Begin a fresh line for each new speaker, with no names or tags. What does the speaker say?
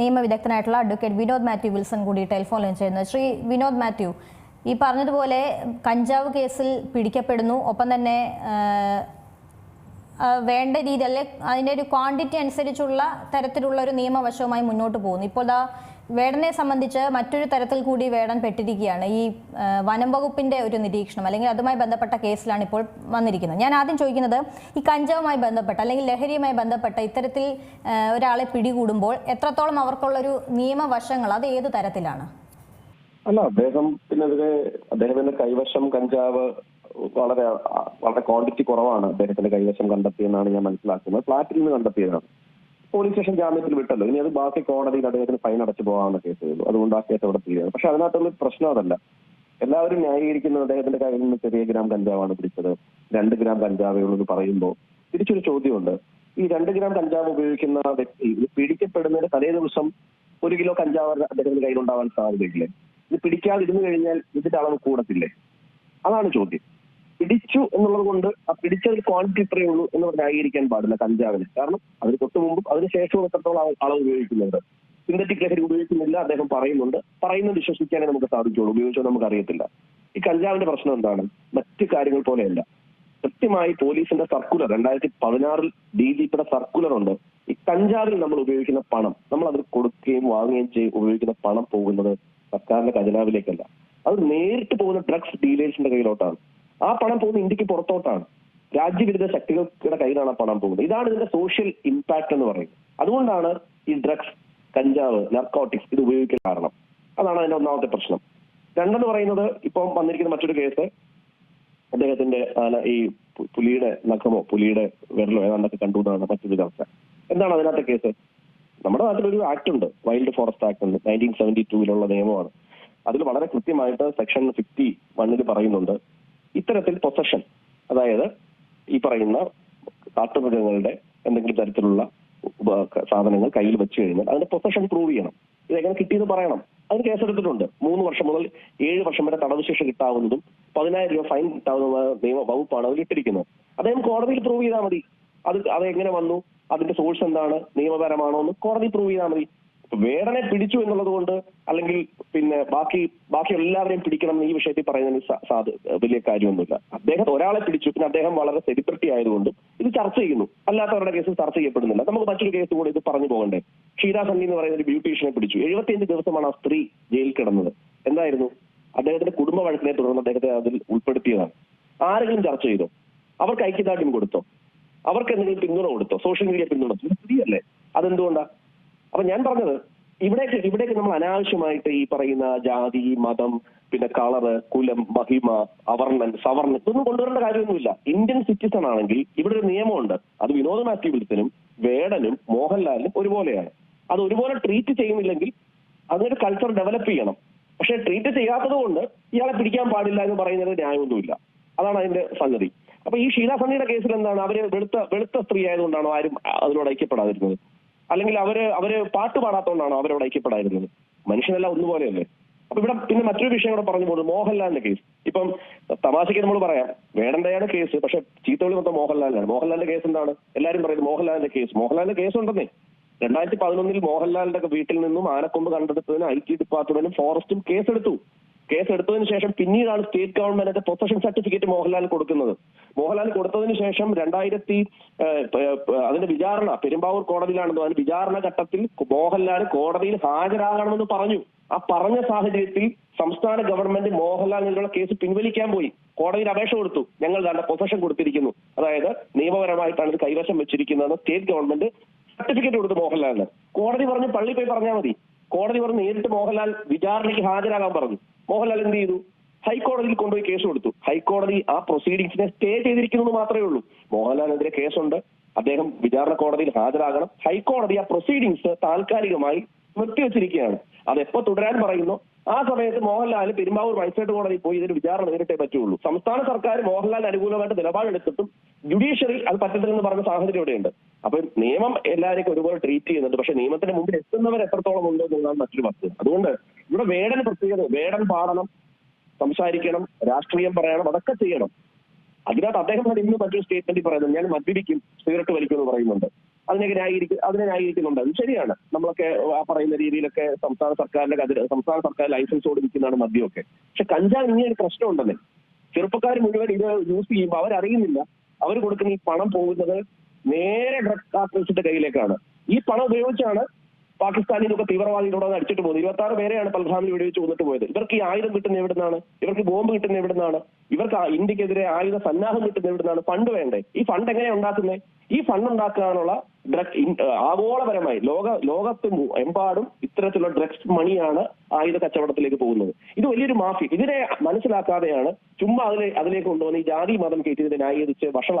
നിയമവിദഗ്ധനായിട്ടുള്ള advocate Vinod Mathew Wilson കൂടി telephone line ചെയ്യുന്നത് ശ്രീ വിനോദ് മാത്യു ഈ പറഞ്ഞതുപോലെ കഞ്ചാവ് കേസിൽ പിടിക്കപ്പെടുന്നു. ഒപ്പം തന്നെ വേണ്ട രീതി അല്ലെ അതിന്റെ ഒരു ക്വാണ്ടിറ്റി അനുസരിച്ചുള്ള തരത്തിലുള്ള ഒരു നിയമവശവുമായി മുന്നോട്ട് പോകുന്നു. ഇപ്പോൾ ദാ വേടനെ സംബന്ധിച്ച് മറ്റൊരു തരത്തിൽ കൂടി വേടൻ പെട്ടിരിക്കുകയാണ്. ഈ വനം വകുപ്പിന്റെ ഒരു നിരീക്ഷണം അല്ലെങ്കിൽ അതുമായി ബന്ധപ്പെട്ട കേസിലാണ് ഇപ്പോൾ വന്നിരിക്കുന്നത്. ഞാൻ ആദ്യം ചോദിക്കുന്നത് ഈ കഞ്ചാവുമായി ബന്ധപ്പെട്ട അല്ലെങ്കിൽ ലഹരിയുമായി ബന്ധപ്പെട്ട ഇത്തരത്തിൽ ഒരാളെ പിടികൂടുമ്പോൾ എത്രത്തോളം അവർക്കുള്ള ഒരു നിയമവശങ്ങൾ അത് ഏത് തരത്തിലാണ്?
അല്ല അദ്ദേഹം പിന്നെതിരെ അദ്ദേഹത്തിന്റെ കൈവശം കഞ്ചാവ് വളരെ വളരെ ക്വാണ്ടിറ്റി കുറവാണ് അദ്ദേഹത്തിന്റെ കൈവശം കണ്ടെത്തിയെന്നാണ് ഞാൻ മനസ്സിലാക്കുന്നത്. ഫ്ളാറ്റിൽ നിന്ന് കണ്ടെത്തിയതാണ്. പോലീസ് സ്റ്റേഷൻ ജാമ്യത്തിൽ വിട്ടല്ലോ. ഇനി അത് ബാക്കി കോടതിയിൽ അദ്ദേഹത്തിന് ഫൈൻ അടച്ചു പോകാവുന്ന കേസ് ചെയ്തു അതുകൊണ്ട് ആ കേസ് അവിടെ തീരുകയാണ്. പക്ഷെ അതിനകത്തുള്ള പ്രശ്നം അതല്ല. എല്ലാവരും ന്യായീകരിക്കുന്നത് അദ്ദേഹത്തിന്റെ കയ്യിൽ നിന്ന് ചെറിയ ഗ്രാം കഞ്ചാവാണ് പിടിച്ചത്. രണ്ട് ഗ്രാം കഞ്ചാവേ ഉള്ളൂ എന്ന് പറയുമ്പോൾ തിരിച്ചൊരു ചോദ്യമുണ്ട്. ഈ രണ്ട് ഗ്രാം കഞ്ചാവ് ഉപയോഗിക്കുന്ന വ്യക്തി ഇത് പിടിക്കപ്പെടുന്നതിന്റെ തലേ ദിവസം ഒരു കിലോ കഞ്ചാവ് അദ്ദേഹത്തിന്റെ കയ്യിലുണ്ടാവാൻ സാധ്യതയില്ലേ? ഇത് പിടിക്കാതിരുന്നു കഴിഞ്ഞാൽ ഇതിന്റെ അളവ് കൂടത്തില്ലേ? അതാണ് ചോദ്യം. പിടിച്ചു എന്നുള്ളത് കൊണ്ട് ആ പിടിച്ചതിൽ ക്വാണ്ടിറ്റി ഇത്രയേ ഉള്ളൂ എന്ന് ന്യായീകരിക്കാൻ പാടില്ല കഞ്ചാവിന്. കാരണം അതിന് തൊട്ട് മുമ്പും അതിന് ശേഷവും എത്രത്തോളം അളവ് ഉപയോഗിക്കുന്നുണ്ട്. സിന്തറ്റിക് ലഹരി ഉപയോഗിക്കുന്നില്ല അദ്ദേഹം പറയുന്നുണ്ട്. പറയുന്നത് വിശ്വസിക്കാനേ നമുക്ക് സാധിക്കുള്ളൂ ഉപയോഗിച്ചോ നമുക്ക് അറിയത്തില്ല ഈ കഞ്ചാവിന്റെ പ്രശ്നം എന്താണ്? മറ്റു കാര്യങ്ങൾ പോലെയല്ല. കൃത്യമായി പോലീസിന്റെ സർക്കുലർ രണ്ടായിരത്തി പതിനാറിൽ ഡി ജി പിയുടെ സർക്കുലർ ഉണ്ട്. ഈ കഞ്ചാവിൽ നമ്മൾ ഉപയോഗിക്കുന്ന പണം നമ്മൾ അതിൽ കൊടുക്കുകയും വാങ്ങുകയും ചെയ്യും ഉപയോഗിക്കുന്ന പണം പോകുന്നത് സർക്കാരിന്റെ ഖജനാവിലേക്കല്ല. അത് നേരിട്ട് പോകുന്ന ഡ്രഗ്സ് ഡീലേഴ്സിന്റെ കയ്യിലോട്ടാണ്. ആ പണം പോകുന്ന ഇന്ത്യയ്ക്ക് പുറത്തോട്ടാണ്. രാജ്യവിരുദ്ധ ശക്തികളുടെ കയ്യിലാണ് ആ പണം പോകുന്നത്. ഇതാണ് ഇതിന്റെ സോഷ്യൽ ഇമ്പാക്ട് എന്ന് പറയുന്നത്. അതുകൊണ്ടാണ് ഈ ഡ്രഗ്സ് കഞ്ചാവ് നർക്കോട്ടിക്സ് ഇത് ഉപയോഗിക്കാൻ കാരണം. അതാണ് അതിന്റെ ഒന്നാമത്തെ പ്രശ്നം. രണ്ടെന്ന് പറയുന്നത് ഇപ്പം വന്നിരിക്കുന്ന മറ്റൊരു കേസ് അദ്ദേഹത്തിന്റെ ഈ പുലിയുടെ നഖമോ പുലിയുടെ വിരലോ ഏതാണ്ടൊക്കെ കണ്ടു എന്നാണ് മറ്റൊരു ചർച്ച. എന്താണ് അതിനകത്തെ കേസ് നമ്മുടെ നാട്ടിലൊരു ആക്ട് ഉണ്ട്. വൈൽഡ് ഫോറസ്റ്റ് ആക്ട് ഉണ്ട് നയന്റീൻ സെവന്റി ടൂവിലുള്ള നിയമമാണ്. അതിൽ വളരെ കൃത്യമായിട്ട് സെക്ഷൻ ഫിഫ്റ്റി വണ്ണിൽ പറയുന്നുണ്ട്. ഇത്തരത്തിൽ പൊസഷൻ അതായത് ഈ പറയുന്ന കാട്ടുമൃഗങ്ങളുടെ എന്തെങ്കിലും തരത്തിലുള്ള സാധനങ്ങൾ കയ്യിൽ വെച്ച് കഴിഞ്ഞാൽ അതിന്റെ പൊസഷൻ പ്രൂവ് ചെയ്യണം. ഇതെങ്ങനെ കിട്ടിയെന്ന് പറയണം. അതിന് കേസെടുത്തിട്ടുണ്ട് മൂന്ന് വർഷം മുതൽ ഏഴ് വർഷം വരെ തടവ് ശിക്ഷ കിട്ടാവുന്നതും പതിനായിരം രൂപ ഫൈൻ കിട്ടാവുന്ന നിയമ വകുപ്പാണ് അതിൽ ഇട്ടിരിക്കുന്നത്. അദ്ദേഹം കോടതിയിൽ പ്രൂവ് ചെയ്താൽ മതി. അത് അത് എങ്ങനെ വന്നു? അതിന്റെ സോഴ്സ് എന്താണ്? നിയമപരമാണോ എന്ന് കോടതി പ്രൂവ് ചെയ്താൽ മതി. വേടനെ പിടിച്ചു എന്നുള്ളത് കൊണ്ട് അല്ലെങ്കിൽ ബാക്കി ബാക്കി എല്ലാവരെയും പിടിക്കണം ഈ വിഷയത്തിൽ പറയുന്നതിന് സാ- വലിയ കാര്യമൊന്നുമില്ല. അദ്ദേഹം ഒരാളെ പിടിച്ചു പിന്നെ അദ്ദേഹം വളരെ സെലിബ്രിറ്റി ആയതുകൊണ്ട് ഇത് ചർച്ച ചെയ്യുന്നു. അല്ലാത്തവരുടെ കേസ് ചർച്ച ചെയ്യപ്പെടുന്നില്ല. നമുക്ക് മറ്റൊരു കേസ് കൂടെ ഇത് പറഞ്ഞു പോകണ്ടേ. ഷീത സണ്ണി എന്ന് പറയുന്ന ഒരു ബ്യൂട്ടീഷ്യനെ പിടിച്ചു. എഴുപത്തിയഞ്ച് ദിവസമാണ് ആ സ്ത്രീ ജയിലിൽ കിടന്നത്. എന്തായിരുന്നു? അദ്ദേഹത്തിന്റെ കുടുംബ വഴക്കിനെ തുടർന്ന് അദ്ദേഹത്തെ അതിൽ ഉൾപ്പെടുത്തിയതാണ്. ആരെങ്കിലും ചർച്ച ചെയ്തോ? അവർക്ക് ഐക്യദാർഢ്യം കൊടുത്തോ? അവർക്ക് എന്തെങ്കിലും പിന്തുണ കൊടുത്തോ? സോഷ്യൽ മീഡിയ പിന്തുണ സ്ത്രീയല്ലേ അതെന്തുകൊണ്ടാ? അപ്പൊ ഞാൻ പറഞ്ഞത് ഇവിടേക്ക് ഇവിടേക്ക് നമ്മൾ അനാവശ്യമായിട്ട് ഈ പറയുന്ന ജാതി മതം പിന്നെ കളറ് കുലം മഹിമ അവർണൻ സവർണൻ ഇതൊന്നും കൊണ്ടുവരേണ്ട കാര്യമൊന്നുമില്ല. ഇന്ത്യൻ സിറ്റിസൺ ആണെങ്കിൽ ഇവിടെ ഒരു നിയമമുണ്ട്. അത് വിനോദ മാത്യു വേടനും മോഹൻലാലിനും ഒരുപോലെയാണ്. അത് ഒരുപോലെ ട്രീറ്റ് ചെയ്യുന്നില്ലെങ്കിൽ അതിനൊരു കൾച്ചർ ഡെവലപ്പ് ചെയ്യണം. പക്ഷെ ട്രീറ്റ് ചെയ്യാത്തത് കൊണ്ട് ഇയാളെ പിടിക്കാൻ പാടില്ല എന്ന് പറയുന്നത് ന്യായമൊന്നുമില്ല. അതാണ് അതിന്റെ സംഗതി. അപ്പൊ ഈ ഷീല സണ്ണിയുടെ കേസിൽ എന്താണ്? അവർ വെളുത്ത വെളുത്ത സ്ത്രീ ആയതുകൊണ്ടാണോ ആരും അതിനോട് ഐക്യപ്പെടാതിരുന്നത്? അല്ലെങ്കിൽ അവർ അവർ പാട്ട് പാടാത്തോണ്ടാണോ അവരോട് ഐക്യപ്പെടായിരുന്നത് മനുഷ്യനെല്ലാം ഒന്നുപോലെയല്ലേ? അപ്പൊ ഇവിടെ പിന്നെ മറ്റൊരു വിഷയം കൂടെ പറഞ്ഞു പോകുന്നത് മോഹൻലാലിന്റെ കേസ് ഇപ്പം തമാശയ്ക്ക് നമ്മൾ പറയാം വേണ്ടയാണ് കേസ് പക്ഷെ ചീത്തവിളി മൊത്തം മോഹൻലാലിനാണ്. മോഹൻലാലിന്റെ കേസ് എന്താണ്? എല്ലാവരും പറയുന്നത് മോഹൻലാലിന്റെ കേസ് മോഹൻലാലിന്റെ കേസ് ഉണ്ടെന്നേ. രണ്ടായിരത്തി പതിനൊന്നിൽ മോഹൻലാലിന്റെ വീട്ടിൽ നിന്നും ആനക്കൊമ്പ് കണ്ടെടുത്തതിന് ഐ ടി ഡിപ്പാർട്ട്മെന്റും ഫോറസ്റ്റും കേസെടുത്തു കേസെടുത്തതിന് ശേഷം പിന്നീടാണ് state government possession certificate Mohanlal കൊടുക്കുന്നത്. മോഹൻലാൽ കൊടുത്തതിന് ശേഷം രണ്ടായിരത്തി അതിന്റെ വിചാരണ പെരുമ്പാവൂർ കോടതിയിലാണെന്നും അതിന്റെ വിചാരണ ഘട്ടത്തിൽ മോഹൻലാൽ കോടതിയിൽ ഹാജരാകണമെന്ന് പറഞ്ഞു. ആ പറഞ്ഞ സാഹചര്യത്തിൽ സംസ്ഥാന ഗവൺമെന്റ് മോഹൻലാലിനുള്ള കേസ് പിൻവലിക്കാൻ പോയി. കോടതിയിൽ അപേക്ഷ കൊടുത്തു. ഞങ്ങൾ തന്നെ പൊസഷൻ കൊടുത്തിരിക്കുന്നു. അതായത് നിയമപരമായിട്ടാണ് ഇത് കൈവശം വെച്ചിരിക്കുന്നതെന്ന് സ്റ്റേറ്റ് ഗവൺമെന്റ് സർട്ടിഫിക്കറ്റ് കൊടുത്തു മോഹൻലാലിന്. കോടതി പറഞ്ഞു പള്ളി പോയി പറഞ്ഞാൽ മതി. കോടതി പറഞ്ഞു നേരിട്ട് മോഹൻലാൽ വിചാരണയ്ക്ക് ഹാജരാകാൻ പറഞ്ഞു. മോഹൻലാൽ എന്ത് ചെയ്തു? ഹൈക്കോടതിയിൽ കൊണ്ടുപോയി കേസ് കൊടുത്തു. ഹൈക്കോടതി ആ പ്രൊസീഡിങ്സിനെ സ്റ്റേ ചെയ്തിരിക്കുന്നു മാത്രമേ ഉള്ളൂ. മോഹൻലാലിനെതിരെ കേസുണ്ട്. അദ്ദേഹം വിചാരണ കോടതിയിൽ ഹാജരാകണം. ഹൈക്കോടതി ആ പ്രൊസീഡിങ്സ് താൽക്കാലികമായി നിർത്തിവെച്ചിരിക്കുകയാണ്. അത് എപ്പോ തുടരാൻ പറയുന്നു? ആ സമയത്ത് മോഹൻലാൽ പെരുമ്പാവൂർ മജിസ്ട്രേറ്റ് കോടതി പോയി ഇതിന് വിചാരണ നേരിട്ടേ പറ്റുള്ളൂ. സംസ്ഥാന സർക്കാർ മോഹൻലാലിന് അനുകൂലമായിട്ട് നിലപാടെടുത്തിട്ടും ജുഡീഷ്യറി അത് പറ്റത്തില്ലെന്ന് പറഞ്ഞ സാഹചര്യം ഇവിടെയുണ്ട്. അപ്പൊ നിയമം എല്ലാവരെയും ഒരുപോലെ ട്രീറ്റ് ചെയ്യുന്നുണ്ട്. പക്ഷെ നിയമത്തിന് മുമ്പിൽ എത്തുന്നവർ എത്രത്തോളം ഉണ്ടോ എന്നുള്ളതാണ് മറ്റൊരു വസ്തു അതുകൊണ്ട് ഇവിടെ വേടൻ പ്രത്യേകത വേടൻ പാടണം സംസാരിക്കണം രാഷ്ട്രീയം പറയണം അതൊക്കെ ചെയ്യണം. അതിനകത്ത് അദ്ദേഹം ഇന്ന് മറ്റൊരു സ്റ്റേറ്റ്മെന്റ് പറയുന്നത് ഞാൻ മദ്യപിക്കും സിഗരറ്റ് വലിക്കും എന്ന് പറയുന്നുണ്ട്. അതിനെ ന്യായീകരിക്കും അതിനെ ന്യായീകരിക്കുന്നുണ്ട്. അത് ശരിയാണ്. നമ്മളൊക്കെ ആ പറയുന്ന രീതിയിലൊക്കെ സംസ്ഥാന സർക്കാരിന്റെ കതിര് സംസ്ഥാന സർക്കാർ ലൈസൻസോട് നിൽക്കുന്നതാണ് മദ്യമൊക്കെ. പക്ഷെ കഞ്ചാവ് ഇങ്ങനെ ഒരു പ്രശ്നം ഉണ്ടെന്ന്. ചെറുപ്പക്കാർ മുഴുവൻ ഇത് യൂസ് ചെയ്യുമ്പോൾ അവരറിയുന്നില്ല. അവർ കൊടുക്കുന്ന ഈ പണം പോകുന്നത് നേരെ ഡ്രഗ് കാർട്ടൽസിന്റെ കയ്യിലേക്കാണ്. ഈ പണം ഉപയോഗിച്ചാണ് പാകിസ്ഥാനിൽ നിന്നൊക്കെ തീവ്രവാദികളോട് അത് അടിച്ചിട്ട് പോകുന്നത് ഇരുപത്തി ആറ് പേരെയാണ് പൽഗാമിൽ വെടിവെച്ച് കൊന്നിട്ട് പോയത്. ഇവർക്ക് ഈ ആയുധം കിട്ടുന്ന എവിടുന്നാണ്? ഇവർക്ക് ബോംബ് കിട്ടുന്ന എവിടുന്നാണ്? ഇവർക്ക് ഇന്ത്യക്കെതിരെ ആയുധ സന്നാഹം കിട്ടുന്ന എവിടുന്നാണ്? ഫണ്ട് വേണ്ടേ? ഈ ഫണ്ട് എങ്ങനെയാ ഉണ്ടാക്കുന്നത് ഈ ഫണ്ട് ഉണ്ടാക്കാനുള്ള ഡ്രഗ് ആഗോളപരമായി ലോക ലോകത്ത് എമ്പാടും ഇത്തരത്തിലുള്ള ഡ്രഗ്സ് മണിയാണ് ആയുധ കച്ചവടത്തിലേക്ക് പോകുന്നത്. ഇത് വലിയൊരു മാഫി ഇതിനെ മനസ്സിലാക്കാതെയാണ് ചുമ്മാ അതിലെ അതിലേക്ക് കൊണ്ടുവന്ന് ഈ ജാതി മതം കയറ്റി ഇതിനെ ന്യായീകരിച്ച് വഷള